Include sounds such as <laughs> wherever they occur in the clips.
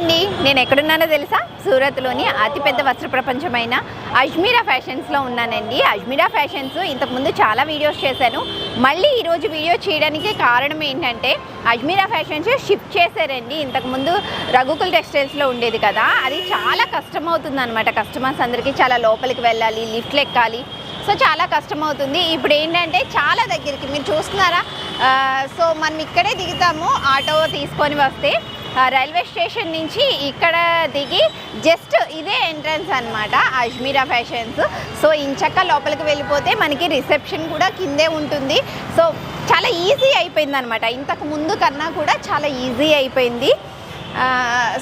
అండి. నేను ఎక్కడున్నానో తెలుసా? సూరత్లోని అతిపెద్ద వస్త్ర ప్రపంచమైన అజ్మీరా ఫ్యాషన్స్లో ఉన్నానండి. అజ్మీరా ఫ్యాషన్స్ ఇంతకుముందు చాలా వీడియోస్ చేశాను. మళ్ళీ ఈరోజు వీడియో చేయడానికి కారణం ఏంటంటే అజ్మీరా ఫ్యాషన్స్ షిఫ్ట్ చేశారండి. ఇంతకుముందు రఘుకుల్ టెక్స్టైల్స్లో ఉండేది కదా. అది చాలా కష్టం అవుతుంది అనమాట కస్టమర్స్ అందరికీ చాలా లోపలికి వెళ్ళాలి లిఫ్ట్లు ఎక్కాలి. సో చాలా కష్టం అవుతుంది. ఇప్పుడు ఏంటంటే చాలా దగ్గరికి మీరు చూస్తున్నారా? సో మనం ఇక్కడే దిగుతాము. ఆటో తీసుకొని వస్తే రైల్వే స్టేషన్ నుంచి ఇక్కడ దిగి జస్ట్ ఇదే ఎంట్రన్స్ అనమాట అజ్మీరా ఫ్యాషన్స్. సో ఇంచక్క లోపలికి వెళ్ళిపోతే మనకి రిసెప్షన్ కూడా కిందే ఉంటుంది. సో చాలా ఈజీ అయిపోయింది అనమాట ఇంతకు ముందు కన్నా కూడా చాలా ఈజీ అయిపోయింది.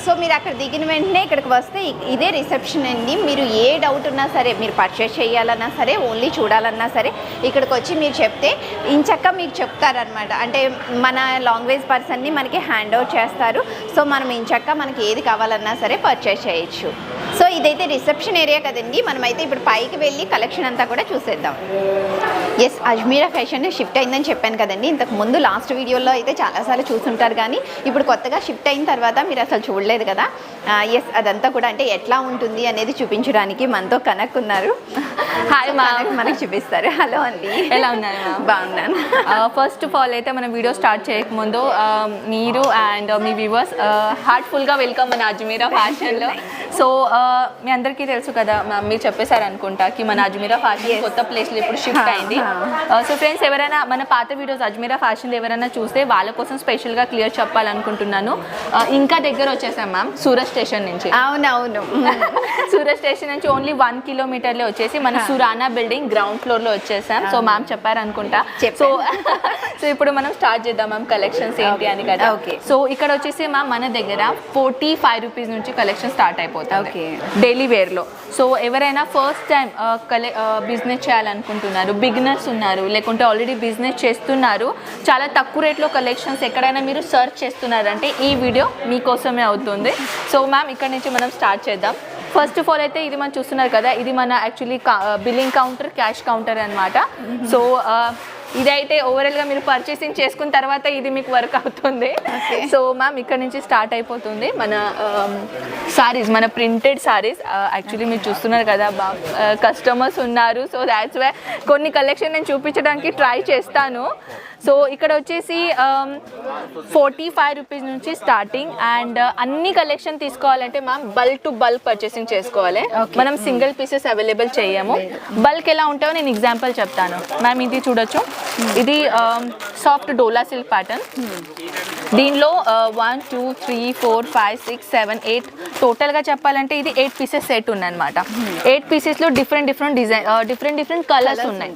సో మీరు అక్కడ దిగిన వెంటనే ఇక్కడికి వస్తే ఇదే రిసెప్షన్ అండి. మీరు ఏ డౌట్ ఉన్నా సరే మీరు పర్చేస్ చేయాలన్నా సరే ఓన్లీ చూడాలన్నా సరే ఇక్కడికి వచ్చి మీరు చెప్తే ఇంచక్క మీకు చెప్తారనమాట అంటే మన లాంగ్వేజ్ పర్సన్ని మనకి హ్యాండ్ ఓవర్ చేస్తారు. సో మనం ఇంచక్క మనకి ఏది కావాలన్నా సరే పర్చేస్ చేయొచ్చు. సో ఇదైతే రిసెప్షన్ ఏరియా కదండి. మనమైతే ఇప్పుడు పైకి వెళ్ళి కలెక్షన్ అంతా కూడా చూసేద్దాం. ఎస్ అజ్మీరా ఫ్యాషన్ షిఫ్ట్ అయిందని చెప్పాను కదండి. ఇంతకు ముందు లాస్ట్ వీడియోలో అయితే చాలాసార్లు చూసుంటారు కానీ ఇప్పుడు కొత్తగా షిఫ్ట్ అయిన తర్వాత మీరు అసలు చూడలేదు కదా? ఎస్ అదంతా కూడా అంటే ఎట్లా ఉంటుంది అనేది చూపించడానికి మనతో కనక్ ఉన్నారు హాయ్ కనక్ మనకి చూపిస్తారు. హలో అండి ఎలా ఉన్నారు బాగున్నాను. ఫస్ట్ ఆఫ్ ఆల్ అయితే మన వీడియో స్టార్ట్ చేయకముందు మీరు అండ్ మీ వ్యూవర్స్ హార్ట్ఫుల్గా వెల్కమ్ మన అజ్మీరా ఫ్యాషన్లో సో మీ అందరికీ తెలుసు కదా మీరు చెప్పేశారు అనుకుంటా కి మన అజ్మీరా ఫ్యాషన్ కొత్త ప్లేస్లో ఇప్పుడు షిఫ్ట్ అయింది. సో ఫ్రెండ్స్ ఎవరైనా మన పాత వీడియోస్ అజ్మీరా ఫ్యాషన్ ఎవరైనా చూస్తే వాళ్ళ కోసం స్పెషల్గా క్లియర్ చెప్పాలనుకుంటున్నాను. ఆ, ఇంకా దగ్గర వచ్చేసాం మ్యామ్ సూరత్ స్టేషన్ నుంచి. అవునవును. <laughs> సూరత్ స్టేషన్ నుంచి ఓన్లీ వన్ కిలోమీటర్లో వచ్చేసి మన సురానా బిల్డింగ్ గ్రౌండ్ ఫ్లోర్లో వచ్చేసాం. సో మ్యామ్ చెప్పారు అనుకుంటా. సో <laughs> సో ఇప్పుడు మనం స్టార్ట్ చేద్దాం మ్యామ్ కలెక్షన్స్ ఏంటి అని కదా. Okay. సో ఇక్కడ వచ్చేసి మ్యామ్ మన దగ్గర ఫోర్టీ ఫైవ్ రూపీస్ నుంచి కలెక్షన్ స్టార్ట్ అయిపోతుంది. Okay. డైలీ వేర్లో సో ఎవరైనా ఫస్ట్ టైం కలె బిజినెస్ చేయాలనుకుంటున్నారు బిగినర్స్ ఉన్నారు లేకుంటే ఆల్రెడీ బిజినెస్ చేస్తున్నారు చాలా తక్కువ రేట్లో కలెక్షన్స్ ఎక్కడైనా మీరు సర్చ్ చేస్తున్నారంటే ఈ వీడియో మీకోసమే అవుతుంది. సో మ్యామ్ ఇక్కడ నుంచి మనం స్టార్ట్ చేద్దాం. ఫస్ట్ ఆఫ్ ఆల్ అయితే ఇది మనం చూస్తున్నారు కదా ఇది మన actually billing counter cash counter అనమాట సో ఇదైతే ఓవరాల్గా మీరు పర్చేసింగ్ చేసుకున్న తర్వాత ఇది మీకు వర్క్ అవుతుంది. సో మ్యామ్ ఇక్కడ నుంచి స్టార్ట్ అయిపోతుంది. మన సారీస్ మన ప్రింటెడ్ సారీస్ యాక్చువల్లీ మీరు చూస్తున్నారు కదా బా కస్టమర్స్ ఉన్నారు. సో దాట్స్ వై కొన్ని కలెక్షన్ నేను చూపించడానికి ట్రై చేస్తాను. సో ఇక్కడ వచ్చేసి ఫోర్టీ ఫైవ్ రూపీస్ నుంచి స్టార్టింగ్ అండ్ అన్ని కలెక్షన్ తీసుకోవాలంటే ma'am bulk to bulk purchasing చేసుకోవాలి. మనం సింగిల్ పీసెస్ అవైలబుల్ చేయము. బల్క్ ఎలా ఉంటాయో నేను ఎగ్జాంపుల్ చెప్తాను. మ్యామ్ ఇది చూడొచ్చు. ఇది సాఫ్ట్ డోలా సిల్క్ ప్యాటర్న్ దీనిలో one two three four five six seven eight టోటల్గా చెప్పాలంటే ఇది ఎయిట్ పీసెస్ సెట్ ఉందన్నమాట eight పీసెస్లో different different design different different colours ఉన్నాయి.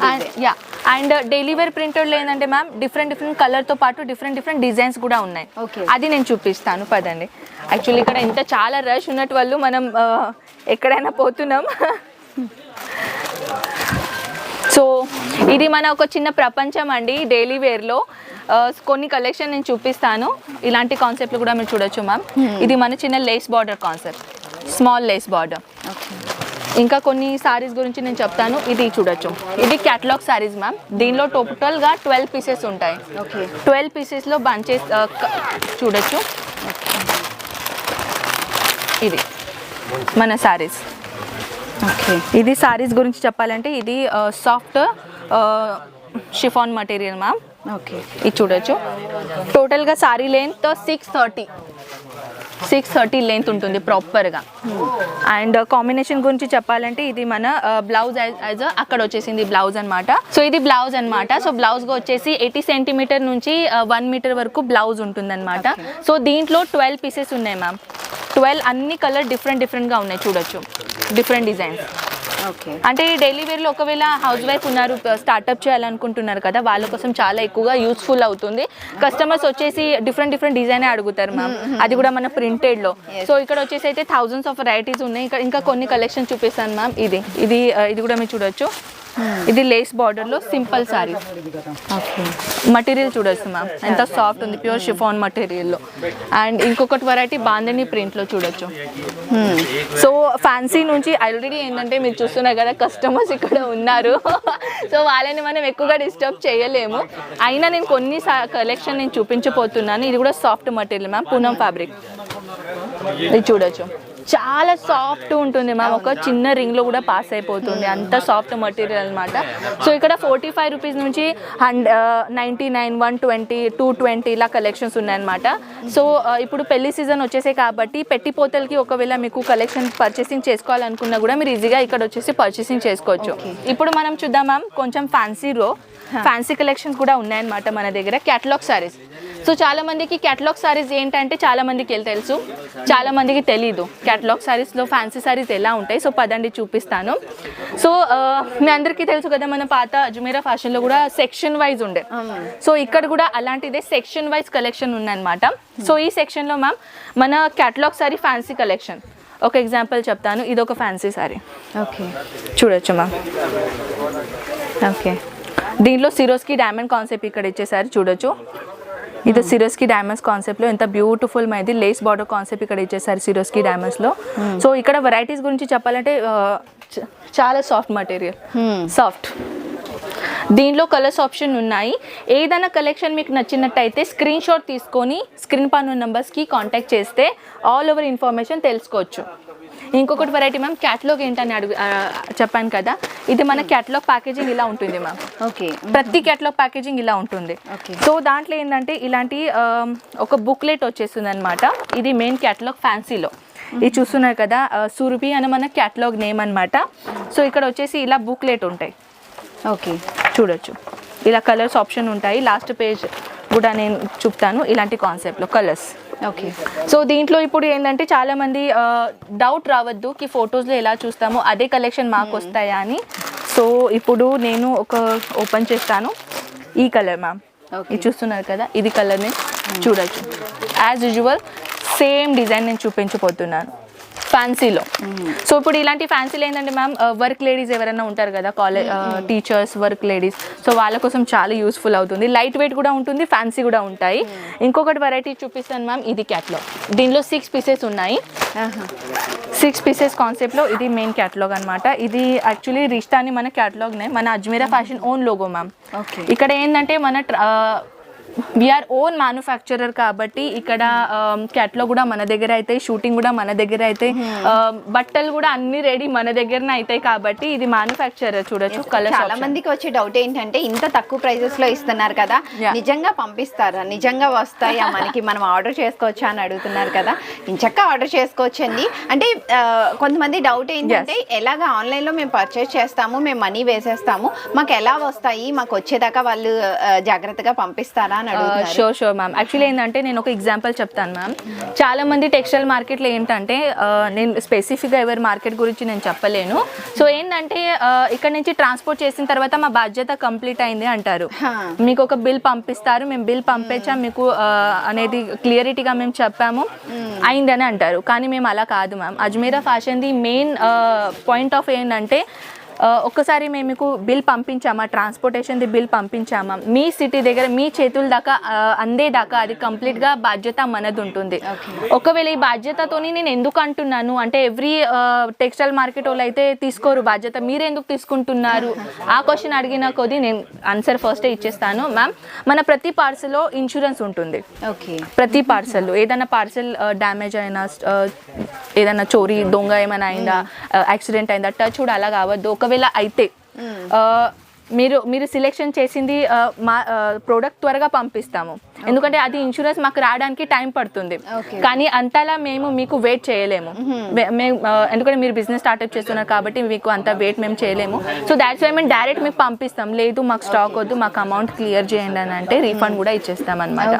design. Yeah and daily wear ప్రింటెడ్లో ఏంటంటే మ్యామ్ డిఫరెంట్ డిఫరెంట్ కలర్తో పాటు డిఫరెంట్ డిఫరెంట్ డిజైన్స్ కూడా ఉన్నాయి. అది నేను చూపిస్తాను పదండి. యాక్చువల్లీ ఇక్కడ ఇంత చాలా రష్ ఉన్నట్టు వాళ్ళు మనం ఆ, ఎక్కడైనా పోతున్నాం. సో ఇది మన ఒక చిన్న ప్రపంచం అండి డైలీ వేర్లో కొన్ని కలెక్షన్ నేను చూపిస్తాను. ఇలాంటి కాన్సెప్ట్లు కూడా మీరు చూడొచ్చు మ్యామ్ ఇది మన చిన్న lace border concept small lace border ఇంకా కొన్ని సారీస్ గురించి నేను చెప్తాను. ఇది చూడొచ్చు. ఇది క్యాటలాగ్ సారీస్ మ్యామ్ దీనిలో టోటల్గా ట్వెల్వ్ పీసెస్ ఉంటాయి. ఓకే ట్వెల్వ్ పీసెస్లో బంచెస్ చూడొచ్చు. ఇది మన సారీస్ ఇది సారీస్ గురించి చెప్పాలంటే ఇది soft chiffon material ma'am okay ఇది చూడొచ్చు. టోటల్గా sari length six thirty six thirty length ఉంటుంది ప్రాపర్గా అండ్ కాంబినేషన్ గురించి చెప్పాలంటే ఇది మన బ్లౌజ్ యాజ్ అక్కడ వచ్చేసింది బ్లౌజ్ అన్నమాట. సో ఇది బ్లౌజ్ అన్నమాట. సో బ్లౌజ్గా వచ్చేసి ఎయిటీ సెంటీమీటర్ నుంచి వన్ మీటర్ వరకు బ్లౌజ్ ఉంటుందన్నమాట. సో దీంట్లో ట్వెల్వ్ పీసెస్ ఉన్నాయి మ్యామ్ ట్వెల్వ్ అన్ని కలర్ డిఫరెంట్ డిఫరెంట్గా ఉన్నాయి చూడొచ్చు. Different designs. ఓకే. అంటే డైలీ వేర్లో ఒకవేళ హౌస్ వైఫ్ ఉన్నారు స్టార్ట్అప్ చేయాలనుకుంటున్నారు కదా వాళ్ళ కోసం చాలా ఎక్కువగా యూస్ఫుల్ అవుతుంది. కస్టమర్స్ వచ్చేసి డిఫరెంట్ డిఫరెంట్ డిజైన్ అడుగుతారు మ్యామ్ అది కూడా మన ప్రింటెడ్లో సో ఇక్కడ వచ్చేసి అయితే థౌజండ్స్ ఆఫ్ వెరైటీస్ ఉన్నాయి. ఇక్కడ ఇంకా కొన్ని కలెక్షన్ చూపిస్తాను మ్యామ్ ఇది ఇది ఇది కూడా మీరు చూడొచ్చు. ఇది లేస్ బార్డర్లో సింపుల్ సారీ మటీరియల్ చూడొచ్చు మ్యామ్ ఎంత సాఫ్ట్ ఉంది ప్యూర్ షిఫాన్ మటీరియల్లో అండ్ ఇంకొకటి వెరైటీ బాందని ప్రింట్లో చూడొచ్చు. Hmm. సో ఫ్యాన్సీ నుంచి ఆల్రెడీ ఏంటంటే మీరు చూస్తున్నారు కదా కస్టమర్స్ ఇక్కడ ఉన్నారు. <laughs> సో వాళ్ళని మనం ఎక్కువగా డిస్టర్బ్ చేయలేము. అయినా నేను కొన్ని కలెక్షన్ నేను చూపించబోతున్నాను. ఇది కూడా soft material ma'am Poonam fabric ఇది చూడొచ్చు. చాలా సాఫ్ట్ ఉంటుంది మ్యామ్ ఒక చిన్న రింగ్లో కూడా పాస్ అయిపోతుంది. అంత సాఫ్ట్ మెటీరియల్ అన్నమాట. సో ఇక్కడ ఫోర్టీ ఫైవ్ రూపీస్ నుంచి hundred ninety nine one twenty two twenty ఇలా కలెక్షన్స్ ఉన్నాయన్నమాట. సో ఆ, ఇప్పుడు పెళ్ళి సీజన్ వచ్చేసే కాబట్టి పెట్టిపోతలకి ఒకవేళ మీకు కలెక్షన్ పర్చేసింగ్ చేసుకోవాలనుకున్నా కూడా మీరు ఈజీగా ఇక్కడ వచ్చేసి పర్చేసింగ్ చేసుకోవచ్చు. ఇప్పుడు మనం చూద్దాం మ్యామ్ కొంచెం ఫ్యాన్సీ రో ఫ్యాన్సీ కలెక్షన్స్ కూడా ఉన్నాయన్నమాట మన దగ్గర. క్యాటలాగ్ సారీస్ సో చాలా మందికి క్యాటలాగ్ సారీస్ ఏంటంటే చాలా మందికి ఎల్ తెలుసు. చాలా మందికి తెలీదు. క్యాటలాగ్ సారీస్లో ఫ్యాన్సీ సారీస్ ఎలా ఉంటాయి? సో పదండి చూపిస్తాను. సో మీ అందరికీ తెలుసు కదా మన పాత అజ్మీరా ఫ్యాషన్లో కూడా సెక్షన్ వైజ్ ఉండే. సో ఇక్కడ కూడా అలాంటిదే సెక్షన్ వైజ్ కలెక్షన్ ఉందన్నమాట. సో ఈ సెక్షన్లో మ్యామ్ మన క్యాటలాగ్ సారీ ఫ్యాన్సీ కలెక్షన్ ఒక ఎగ్జాంపుల్ చెప్తాను. ఇది ఒక ఫ్యాన్సీ సారీ ఓకే. చూడొచ్చు మ్యామ్ ఓకే. దీంట్లో సిరోస్కి డైమండ్ కాన్సెప్ట్ ఇక్కడ ఇచ్చేసారు. చూడొచ్చు. ఇది సిరోస్కి డైమండ్స్ కాన్సెప్ట్లో ఎంత బ్యూటిఫుల్ మైది లేస్ బార్డర్ కాన్సెప్ట్ ఇక్కడ ఇచ్చేసారు సిరోస్కి డైమండ్స్లో సో ఇక్కడ వెరైటీస్ గురించి చెప్పాలంటే చాలా సాఫ్ట్ మటీరియల్ సాఫ్ట్ దీంట్లో కలర్స్ ఆప్షన్ ఉన్నాయి. ఏదైనా కలెక్షన్ మీకు నచ్చినట్టయితే స్క్రీన్ షాట్ తీసుకొని స్క్రీన్ పైన నెంబర్స్కి కాంటాక్ట్ చేస్తే ఆల్ ఓవర్ ఇన్ఫర్మేషన్ తెలుసుకోవచ్చు. ఇంకొకటి వెరైటీ మ్యామ్ క్యాటలాగ్ ఏంటని అడుగు చెప్పాను కదా. ఇది మన క్యాటలాగ్ ప్యాకేజింగ్ ఇలా ఉంటుంది మ్యామ్ ఓకే. ప్రతి క్యాటలాగ్ ప్యాకేజింగ్ ఇలా ఉంటుంది. సో దాంట్లో ఏంటంటే ఇలాంటి ఒక బుక్లెట్ వచ్చేస్తుంది అనమాట ఇది మెయిన్ క్యాటలాగ్ ఫ్యాన్సీలో ఇది చూస్తున్నారు కదా సురభి అని మన క్యాటలాగ్ నేమ్ అన్నమాట. సో ఇక్కడ వచ్చేసి ఇలా బుక్లెట్ ఉంటాయి. ఓకే. చూడొచ్చు. ఇలా కలర్స్ ఆప్షన్ ఉంటాయి. లాస్ట్ పేజ్ కూడా నేను చూపుతాను ఇలాంటి కాన్సెప్ట్లో కలర్స్ ఓకే సో దీంట్లో ఇప్పుడు ఏంటంటే చాలా మంది డౌట్ రావద్దు కి ఫొటోస్లో ఎలా చూస్తామో అదే కలెక్షన్ మాకు వస్తాయా అని. సో ఇప్పుడు నేను ఒక ఓపెన్ చేస్తాను. ఈ కలర్ మ్యామ్. ఇది చూస్తున్నారు కదా ఇది కలర్ని చూడొచ్చు. యాజ్ యూజువల్ సేమ్ డిజైన్ నేను చూపించబోతున్నాను. ఫ్యాన్సీలో సో ఇప్పుడు ఇలాంటి ఫ్యాన్సీలు ఏంటంటే మ్యామ్ వర్క్ లేడీస్ ఎవరైనా ఉంటారు కదా college teachers work ladies so వాళ్ళ కోసం చాలా యూస్ఫుల్ అవుతుంది. లైట్ వెయిట్ కూడా ఉంటుంది ఫ్యాన్సీ కూడా ఉంటాయి. ఇంకొకటి వెరైటీ చూపిస్తాను మ్యామ్ ఇది క్యాట్లాగ్ దీనిలో సిక్స్ పీసెస్ ఉన్నాయి. సిక్స్ పీసెస్ కాన్సెప్ట్లో ఇది మెయిన్ క్యాటలాగ్ అనమాట ఇది యాక్చువల్లీ రిష్టాని మన క్యాటలాగ్నే మన Ajmeera fashion own logo ma'am okay ఇక్కడ ఏంటంటే మన విఆర్ ఓన్ మ్యానుఫ్యాక్చరర్ కాబట్టి ఇక్కడ క్యాట్లో కూడా మన దగ్గర అయితే షూటింగ్ కూడా మన దగ్గర అయితే ఆ, బట్టలు కూడా అన్ని రెడీ మన దగ్గరనే అవుతాయి కాబట్టి ఇది మ్యానుఫ్యాక్చరర్ చూడొచ్చు కలర్ చాలా మందికి వచ్చే డౌట్ ఏంటంటే ఇంత తక్కువ ప్రైజెస్లో ఇస్తున్నారు కదా. నిజంగా పంపిస్తారా? నిజంగా వస్తాయా? మనకి మనం ఆర్డర్ చేసుకోవచ్చా అని అడుగుతున్నారు కదా. ఇంచక్క ఆర్డర్ చేసుకోవచ్చండి. అంటే కొంతమంది డౌట్ ఏంటంటే ఎలాగ ఆన్లైన్లో మేము పర్చేస్ చేస్తాము మేము మనీ వేసేస్తాము మాకు ఎలా వస్తాయి మాకు వచ్చేదాకా వాళ్ళు జాగ్రత్తగా పంపిస్తారా అని షూర్ షూర్ మ్యామ్ యాక్చువల్లీ ఏంటంటే నేను ఒక ఎగ్జాంపుల్ చెప్తాను మ్యామ్ చాలా మంది టెక్స్టైల్ మార్కెట్లో ఏంటంటే ఆ, నేను స్పెసిఫిక్గా ఎవరి మార్కెట్ గురించి నేను చెప్పలేను. సో ఏంటంటే ఆ, ఇక్కడ నుంచి ట్రాన్స్పోర్ట్ చేసిన తర్వాత మా బాధ్యత కంప్లీట్ అయింది అంటారు. మీకు ఒక బిల్ పంపిస్తారు మేము బిల్ పంపించాం మీకు ఆ, అనేది క్లియరిటీగా మేము చెప్పాము. అయిందని అంటారు. కానీ మేము అలా కాదు మ్యామ్ అజ్మీరా ఫ్యాషన్ది మెయిన్ పాయింట్ ఆఫ్ ఏంటంటే ఒక్కసారి మేము మీకు బిల్ పంపించామా? ట్రాన్స్పోర్టేషన్ది బిల్ పంపించామా? మీ సిటీ దగ్గర మీ చేతుల దాకా అందేదాకా అది కంప్లీట్గా బాధ్యత మనది ఉంటుంది. ఒకవేళ ఈ బాధ్యతతోని నేను ఎందుకు అంటున్నాను? అంటే ఎవ్రీ టెక్స్టైల్ మార్కెట్ వాళ్ళు అయితే తీసుకోరు. బాధ్యత మీరు ఎందుకు తీసుకుంటున్నారు? ఆ క్వశ్చన్ అడిగిన కొద్దీ నేను ఆన్సర్ ఫస్టే ఇచ్చేస్తాను. మ్యామ్ మన ప్రతి పార్సల్లో ఇన్సూరెన్స్ ఉంటుంది. ఓకే. ప్రతి పార్సల్ ఏదైనా పార్సల్ డ్యామేజ్ అయినా ఏదైనా చోరీ దొంగ ఏమైనా అయిందా? యాక్సిడెంట్ అయిందా? టచ్ కూడా అలా కావద్దు. ఒకవేళ అయితే ఆ, మీరు మీరు సెలెక్షన్ చేసింది మా ప్రోడక్ట్ త్వరగా పంపిస్తాము. ఎందుకంటే అది ఇన్సూరెన్స్ మాకు రావడానికి టైం పడుతుంది. కానీ అంతలా మేము మీకు వెయిట్ చేయలేము. మేము. ఎందుకంటే మీరు బిజినెస్ స్టార్ట్అప్ చేస్తున్నారు కాబట్టి మీకు అంత వెయిట్ మేము చేయలేము. సో దాట్స్ వై మేము డైరెక్ట్ మీకు పంపిస్తాం. లేదు మాకు స్టాక్ వద్దు మాకు అమౌంట్ క్లియర్ చేయండి అని అంటే రీఫండ్ కూడా ఇచ్చేస్తాం అనమాట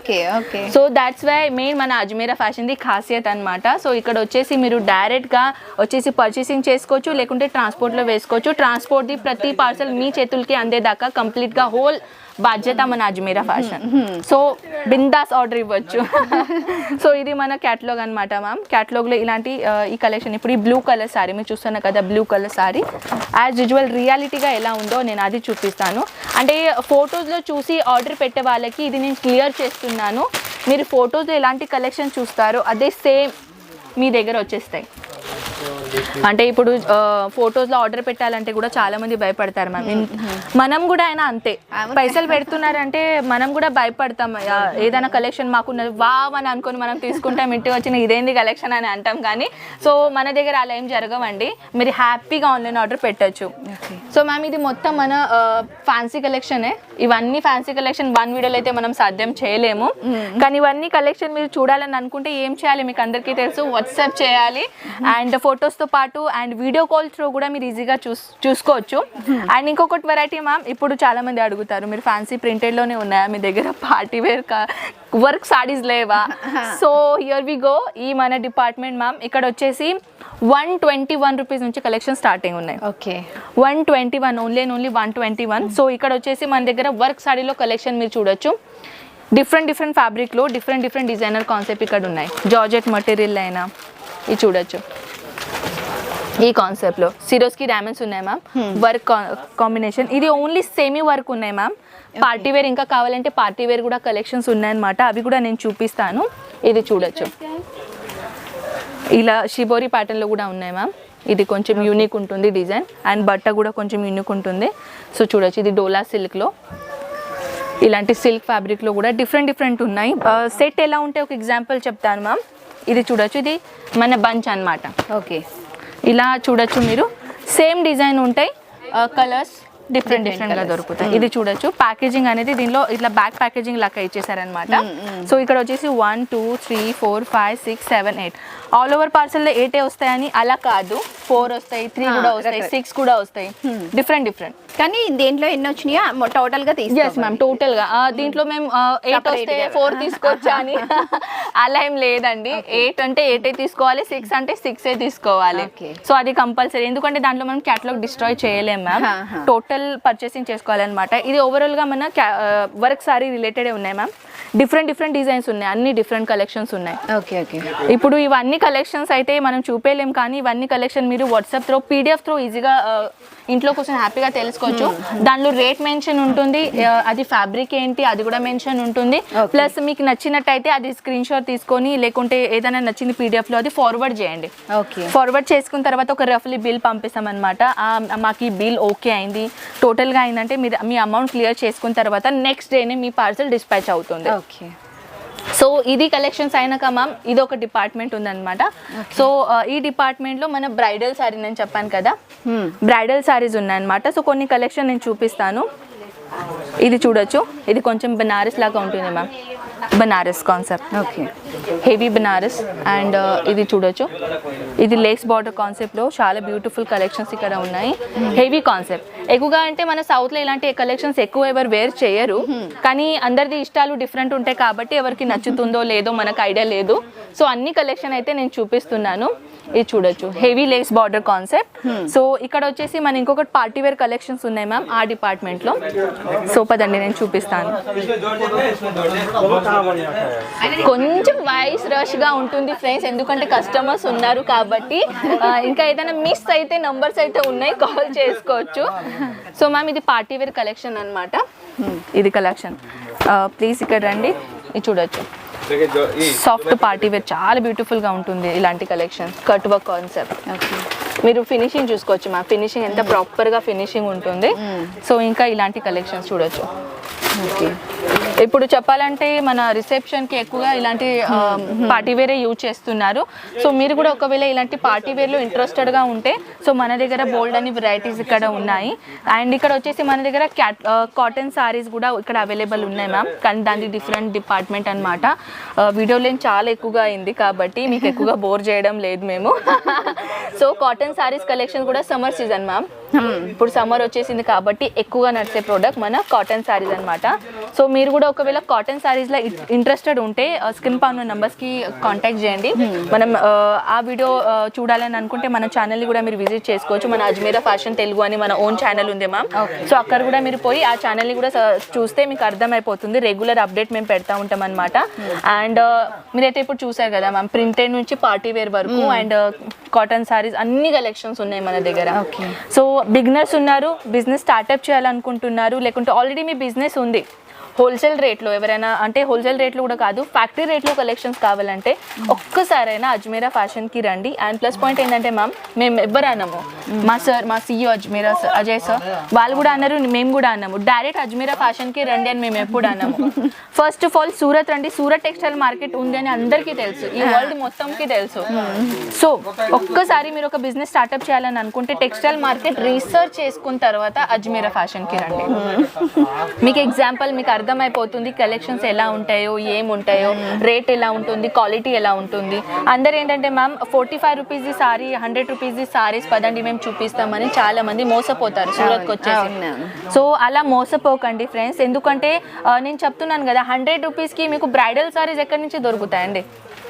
సో దాట్స్ వై మెయిన్ మన అజ్మీరా ఫ్యాషన్ది ఖాసియత్ అనమాట సో ఇక్కడ వచ్చేసి మీరు డైరెక్ట్గా వచ్చేసి పర్చేసింగ్ చేసుకోవచ్చు లేకుంటే ట్రాన్స్పోర్ట్లో వేసుకోవచ్చు. ట్రాన్స్పోర్ట్ది ప్రతి పార్సల్ మీ చేతులకి అందేదాకా కంప్లీట్గా హోల్ బాధ్యత మన అజ్మీరా ఫ్యాషన్ సో బిందాస్ ఆర్డర్ ఇవ్వచ్చు సో ఇది మన క్యాటలాగ్ అనమాట మ్యామ్ క్యాటలాగ్లో ఇలాంటి ఈ కలెక్షన్ ఇప్పుడు ఈ బ్లూ కలర్ సారీ మీరు చూస్తున్నారు కదా blue colour sari as usual రియాలిటీగా ఎలా ఉందో నేను అది చూపిస్తాను అంటే ఫొటోస్లో చూసి ఆర్డర్ పెట్టే వాళ్ళకి ఇది నేను క్లియర్ చేస్తున్నాను మీరు ఫొటోస్లో ఎలాంటి కలెక్షన్ చూస్తారో అదే సేమ్ మీ దగ్గర వచ్చేస్తాయి. అంటే ఇప్పుడు ఫొటోస్లో ఆర్డర్ పెట్టాలంటే కూడా చాలా మంది భయపడతారు మ్యామ్. మనం కూడా అయినా అంతే. పైసలు పెడుతున్నారంటే మనం కూడా భయపడతాం. ఏదైనా కలెక్షన్ మాకున్నది వావ్ అని అనుకొని మనం తీసుకుంటాం ఇంటికి వచ్చిన ఇదేంది కలెక్షన్ అని అంటాం కానీ సో మన దగ్గర అలా ఏం జరగవండి. మీరు హ్యాపీగా ఆన్లైన్ ఆర్డర్ పెట్టచ్చు. సో మ్యామ్ ఇది మొత్తం మన ఫ్యాన్సీ కలెక్షనే ఇవన్నీ ఫ్యాన్సీ కలెక్షన్ వన్ వీడియోలో అయితే మనం సాధ్యం చేయలేము. కానీ ఇవన్నీ కలెక్షన్ మీరు చూడాలని అనుకుంటే ఏం చేయాలి? మీకు అందరికీ తెలుసు వాట్సాప్ చేయాలి. అండ్ ఫొటోస్తో పాటు అండ్ వీడియో కాల్ త్రూ కూడా మీరు ఈజీగా చూస్ చూసుకోవచ్చు. అండ్ ఇంకొకటి వెరైటీ మ్యామ్ ఇప్పుడు చాలా మంది అడుగుతారు మీరు ఫ్యాన్సీ ప్రింటెడ్లోనే ఉన్నాయా? మీ దగ్గర పార్టీ వేర్ వర్క్ సారీస్ లేవా? <laughs> సో హియర్ వి గో ఈ మన డిపార్ట్మెంట్ మ్యామ్ ఇక్కడ వచ్చేసి వన్ ట్వంటీ వన్ రూపీస్ నుంచి కలెక్షన్ స్టార్టింగ్ ఉన్నాయి. Okay one twenty one only and only one twenty one so ఇక్కడ వచ్చేసి మన దగ్గర వర్క్ సాడీలో కలెక్షన్ మీరు చూడొచ్చు. డిఫరెంట్ డిఫరెంట్ ఫ్యాబ్రిక్లో డిఫరెంట్ డిఫరెంట్ డిజైనర్ కాన్సెప్ట్ ఇక్కడ ఉన్నాయి. జార్జెట్ మటీరియల్ అయినా ఇది చూడొచ్చు. ఈ కాన్సెప్ట్లో సిరోస్కి డైమండ్స్ ఉన్నాయి మ్యామ్ వర్క్ కాంబినేషన్ ఇది ఓన్లీ సెమీ వర్క్ ఉన్నాయి మ్యామ్ పార్టీ వేర్ ఇంకా కావాలంటే పార్టీ వేర్ కూడా కలెక్షన్స్ ఉన్నాయన్నమాట. అవి కూడా నేను చూపిస్తాను. ఇది చూడొచ్చు. ఇలా షిబోరి ప్యాటర్న్లో కూడా ఉన్నాయి మ్యామ్ ఇది కొంచెం యూనిక్ ఉంటుంది డిజైన్ అండ్ బట్ట కూడా కొంచెం యూనిక్ ఉంటుంది. సో చూడొచ్చు. ఇది డోలా సిల్క్లో ఇలాంటి సిల్క్ ఫ్యాబ్రిక్లో కూడా డిఫరెంట్ డిఫరెంట్ ఉన్నాయి. సెట్ ఎలా ఉంటే ఒక ఎగ్జాంపుల్ చెప్తాను మ్యామ్ ఇది చూడొచ్చు. ఇది మన బంచ్ అన్నమాట. ఓకే ఇలా చూడొచ్చు మీరు. సేమ్ డిజైన్ ఉంటాయి uh, కలర్స్ డిఫరెంట్ డిఫరెంట్గా దొరుకుతాయి. ఇది చూడొచ్చు. ప్యాకేజింగ్ అనేది దీనిలో ఇట్లా బ్యాక్ ప్యాకేజింగ్ లాగా ఇచ్చేసారనమాట సో ఇక్కడ వచ్చేసి one two three four five six seven eight all over పార్సల్లో ఎయిటే వస్తాయని అలా కాదు. ఫోర్ వస్తాయి త్రీ Ah, కూడా వస్తాయి. సిక్స్ కూడా వస్తాయి. డిఫరెంట్ డిఫరెంట్ కానీ దేంట్లో ఎన్ని వచ్చినాయో టోటల్గా ఎస్ తీసుకోవాలి మ్యామ్ టోటల్గా. దీంట్లో మేము ఎయిట్ వస్తే. ఫోర్ తీసుకోవచ్చా అని. <laughs> అలా ఏం లేదండి. ఎయిట్ అంటే ఎయిట్ తీసుకోవాలి సిక్స్ అంటే సిక్స్ తీసుకోవాలి. Okay. సో అది కంపల్సరీ ఎందుకంటే దాంట్లో మనం క్యాటలాగ్ డిస్ట్రాయ్ చేయలేం మ్యామ్. టోటల్ పర్చేసింగ్ చేసుకోవాలన్నమాట. ఇది ఓవరాల్గా మన వర్క్ సారీ రిలేటెడ్ ఉన్నాయి మ్యామ్ డిఫరెంట్ డిఫరెంట్ డిజైన్స్ ఉన్నాయి. అన్ని డిఫరెంట్ కలెక్షన్స్ ఉన్నాయి. ఓకే ఓకే ఇప్పుడు ఇవన్నీ కలెక్షన్స్ అయితే మనం చూపేయలేం కానీ ఇవన్నీ కలెక్షన్ మీరు వాట్సాప్ త్రో పీడిఎఫ్ త్రో ఈజీగా ఇంట్లో కూర్చొని హ్యాపీగా తెలుసుకోవచ్చు. దానిలో రేట్ మెన్షన్ ఉంటుంది. ఆ, అది ఫ్యాబ్రిక్ ఏంటి అది కూడా మెన్షన్ ఉంటుంది. ప్లస్ మీకు నచ్చినట్టయితే అది స్క్రీన్ షాట్ తీసుకొని లేకుంటే ఏదైనా నచ్చింది పీడిఎఫ్లో అది ఫార్వర్డ్ చేయండి. ఓకే ఫార్వర్డ్ చేసుకున్న తర్వాత ఒక రఫ్లీ బిల్ పంపిస్తాం అనమాట మాకు ఈ బిల్ ఓకే అయింది. టోటల్గా అయిందంటే మీరు మీ అమౌంట్ క్లియర్ చేసుకున్న తర్వాత నెక్స్ట్ డేనే మీ పార్సల్ డిస్పాచ్ అవుతుంది. ఓకే. సో ఇది కలెక్షన్స్ అయినాక మ్యామ్ ఇది ఒక డిపార్ట్మెంట్ ఉందన్నమాట. సో ఈ డిపార్ట్మెంట్లో మన బ్రైడల్ శారీ నేను చెప్పాను కదా? బ్రైడల్ శారీస్ ఉన్నాయన్నమాట. సో కొన్ని కలెక్షన్ నేను చూపిస్తాను. ఇది చూడొచ్చు. ఇది కొంచెం బనారస్ లాగా ఉంటుంది ma'am Banaras concept okay. Heavy Banaras and ఇది చూడొచ్చు. ఇది లేస్ బార్డర్ కాన్సెప్ట్లో చాలా బ్యూటిఫుల్ కలెక్షన్స్ ఇక్కడ ఉన్నాయి. హెవీ కాన్సెప్ట్ ఎక్కువగా అంటే మన సౌత్లో ఇలాంటి కలెక్షన్స్ ఎక్కువ ఎవరు వేర్ చేయరు. కానీ అందరిది ఇష్టాలు డిఫరెంట్ ఉంటాయి కాబట్టి ఎవరికి నచ్చుతుందో లేదో మనకు ఐడియా లేదు. సో అన్ని కలెక్షన్ అయితే నేను చూపిస్తున్నాను. ఇది చూడొచ్చు. Heavy lace border concept so ఇక్కడ వచ్చేసి మన ఇంకొకటి పార్టీ వేర్ కలెక్షన్స్ ఉన్నాయి మ్యామ్ ఆ డిపార్ట్మెంట్లో. సో పదండి నేను చూపిస్తాను. కొంచెం వాయిస్ రష్గా ఉంటుంది ఫ్రెండ్స్ ఎందుకంటే కస్టమర్స్ ఉన్నారు కాబట్టి ఇంకా ఏదైనా మిస్ అయితే నంబర్స్ అయితే ఉన్నాయి కాల్ చేసుకోవచ్చు. సో మ్యామ్ ఇది పార్టీ వేర్ కలెక్షన్ అన్నమాట. ఇది కలెక్షన్. ప్లీజ్ ఇక్కడ రండి. ఇది చూడొచ్చు. సాఫ్ట్ పార్టీ వేర్ చాలా బ్యూటిఫుల్గా ఉంటుంది ఇలాంటి కలెక్షన్ కట్ వర్క్ కాన్సెప్ట్ మీరు ఫినిషింగ్ చూసుకోవచ్చు మ్యామ్ ఫినిషింగ్ ఎంత ప్రాపర్గా ఫినిషింగ్ ఉంటుంది. సో ఇంకా ఇలాంటి కలెక్షన్స్ చూడొచ్చు. ఓకే ఇప్పుడు చెప్పాలంటే మన రిసెప్షన్కి ఎక్కువగా ఇలాంటి పార్టీ వేరే యూజ్ చేస్తున్నారు. సో మీరు కూడా ఒకవేళ ఇలాంటి పార్టీ వేర్లో ఇంట్రెస్టెడ్గా ఉంటే సో మన దగ్గర బోల్డ్ అని వెరైటీస్ ఇక్కడ ఉన్నాయి. అండ్ ఇక్కడ వచ్చేసి మన దగ్గర క్యాట్ కాటన్ సారీస్ కూడా ఇక్కడ అవైలబుల్ ఉన్నాయి మ్యామ్ కానీ దాని డిఫరెంట్ డిపార్ట్మెంట్ అనమాట వీడియో లేని చాలా ఎక్కువగా అయింది కాబట్టి మీకు ఎక్కువగా బోర్ చేయడం లేదు మేము. సో కాటన్ సారీస్ కలెక్షన్ కూడా సమ్మర్ సీజన్ మ్యామ్ ఇప్పుడు సమ్మర్ వచ్చేసింది కాబట్టి ఎక్కువగా నడిచే ప్రోడక్ట్ మన కాటన్ సారీస్ అన్నమాట. సో మీరు కూడా ఒకవేళ కాటన్ సారీస్లో ఇంట్రెస్టెడ్ ఉంటే స్క్రీన్ పై ఉన్న నెంబర్స్కి కాంటాక్ట్ చేయండి. మనం ఆ, ఆ వీడియో ఆ, చూడాలని అనుకుంటే మన ఛానల్ని కూడా మీరు విజిట్ చేసుకోవచ్చు. మన అజ్మీరా ఫ్యాషన్ తెలుగు అని మన ఓన్ ఛానల్ ఉంది మ్యామ్ సో అక్కడ కూడా మీరు పోయి ఆ ఛానల్ని కూడా స- చూస్తే మీకు అర్థమైపోతుంది. రెగ్యులర్ అప్డేట్ మేము పెడతా ఉంటాం అనమాట అండ్ మీరైతే ఇప్పుడు చూసారు కదా మ్యామ్ ప్రింటెడ్ నుంచి పార్టీ వేర్ వరకు అండ్ కాటన్ సారీస్ అన్ని కలెక్షన్స్ ఉన్నాయి మన దగ్గర. సో బిగినర్స్ ఉన్నారు బిజినెస్ స్టార్టప్ చేయాలనుకుంటున్నారు లేకుంటే ఆల్రెడీ మీ బిజినెస్ ఉంది. హోల్సేల్ రేట్లో ఎవరైనా అంటే హోల్సేల్ రేట్లో కూడా కాదు ఫ్యాక్టరీ రేట్లో కలెక్షన్స్ కావాలంటే ఒక్కసారైనా అజ్మీరా ఫ్యాషన్కి రండి. అండ్ ప్లస్ పాయింట్ ఏంటంటే మ్యామ్ మేము ఎవ్వరు అన్నాము మా సార్ మా CEO Ajmeera sir Ajay sir వాళ్ళు కూడా అన్నారు మేము కూడా అన్నాము డైరెక్ట్ అజ్మీరా ఫ్యాషన్కి రండి అని మేము ఎప్పుడు అన్నాము ఫస్ట్ ఆఫ్ ఆల్ సూరత్ రండి. సూరత్ టెక్స్టైల్ మార్కెట్ ఉంది అని అందరికీ తెలుసు. ఈ వరల్డ్ మొత్తంకి తెలుసు. సో ఒక్కసారి మీరు ఒక బిజినెస్ స్టార్ట్అప్ చేయాలని అనుకుంటే టెక్స్టైల్ మార్కెట్ రీసెర్చ్ చేసుకున్న తర్వాత అజ్మీరా ఫ్యాషన్కి రండి. మీకు ఎగ్జాంపుల్ మీకు అర్థమైపోతుంది కలెక్షన్స్ ఎలా ఉంటాయో ఏం ఉంటాయో రేట్ ఎలా ఉంటుంది క్వాలిటీ ఎలా ఉంటుంది. అందరు ఏంటంటే ma'am forty five rupees sari hundred rupees sarees పదండి మేము చూపిస్తామని చాలా మంది మోసపోతారు సూరత్కి వచ్చేసి. సో అలా మోసపోకండి ఫ్రెండ్స్ ఎందుకంటే నేను చెప్తున్నాను కదా హండ్రెడ్ రూపీస్కి మీకు బ్రైడల్ సారీస్ ఎక్కడి నుంచి దొరుకుతాయండి?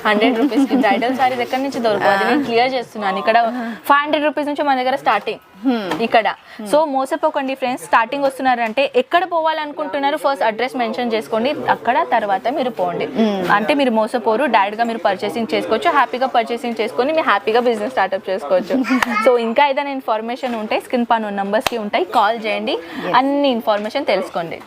హండ్రెడ్ రూపీస్కి బ్రైడల్ సారీస్ ఎక్కడి నుంచి దొరుకుతాయి అది నేను క్లియర్ చేస్తున్నాను. ఇక్కడ ఫైవ్ హండ్రెడ్ రూపీస్ నుంచి మన దగ్గర స్టార్టింగ్ ఇక్కడ. సో మోసపోకండి ఫ్రెండ్స్ స్టార్టింగ్ వస్తున్నారంటే ఎక్కడ పోవాలనుకుంటున్నారు? ఫస్ట్ అడ్రస్ మెన్షన్ చేసుకోండి. అక్కడ తర్వాత మీరు పోండి. అంటే మీరు మోసపోరు. డైరెక్ట్గా మీరు పర్చేసింగ్ చేసుకోవచ్చు. హ్యాపీగా పర్చేసింగ్ చేసుకొని మీరు హ్యాపీగా బిజినెస్ స్టార్ట్అప్ చేసుకోవచ్చు. <laughs> సో ఇంకా ఏదైనా ఇన్ఫర్మేషన్ ఉంటే స్క్రీన్ పైన numbers కి ఉంటాయి. కాల్ చేయండి. అన్ని ఇన్ఫర్మేషన్ తెలుసుకోండి.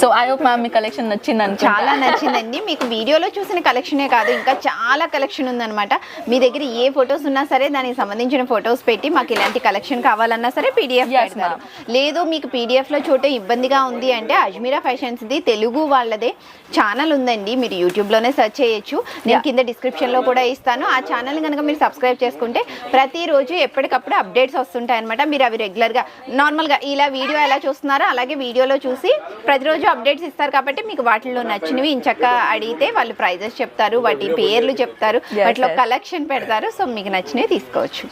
సో ఐ హోప్ మ్యామ్ మీ కలెక్షన్ నచ్చింది అనుకుంటా. చాలా నచ్చిందండి. మీకు వీడియోలో చూసిన కలెక్షనే కాదు. ఇంకా చాలా కలెక్షన్ ఉందన్నమాట. మీ దగ్గర ఏ ఫొటోస్ ఉన్నా సరే దానికి సంబంధించిన ఫొటోస్ పెట్టి మాకు ఇలాంటి కలెక్షన్ కావాలన్నా సరే పీడిఎఫ్ పెడతారు. లేదు మీకు పీడిఎఫ్లో చూడటం ఇబ్బందిగా ఉంది అంటే అజ్మీరా ఫ్యాషన్స్ ది తెలుగు వాళ్ళదే ఛానల్ ఉందండి. మీరు యూట్యూబ్లోనే సెర్చ్ చేయొచ్చు. నేను. కింద డిస్క్రిప్షన్లో కూడా ఇస్తాను. ఆ ఛానల్ కనుక మీరు సబ్స్క్రైబ్ చేసుకుంటే ప్రతిరోజు ఎప్పటికప్పుడు అప్డేట్స్ వస్తుంటాయి అనమాట మీరు అవి రెగ్యులర్గా నార్మల్గా ఇలా వీడియో ఎలా చూస్తున్నారో అలాగే వీడియోలో చూసి ప్రతిరోజు అప్డేట్స్ ఇస్తారు కాబట్టి మీకు వాటిలో నచ్చినవి ఇంచక్క అడిగితే వాళ్ళు ప్రైజెస్ చెప్తారు వాటి పేర్లు చెప్తారు వాటిలో. కలెక్షన్ పెడతారు. సో మీకు నచ్చినవి తీసుకోవచ్చు.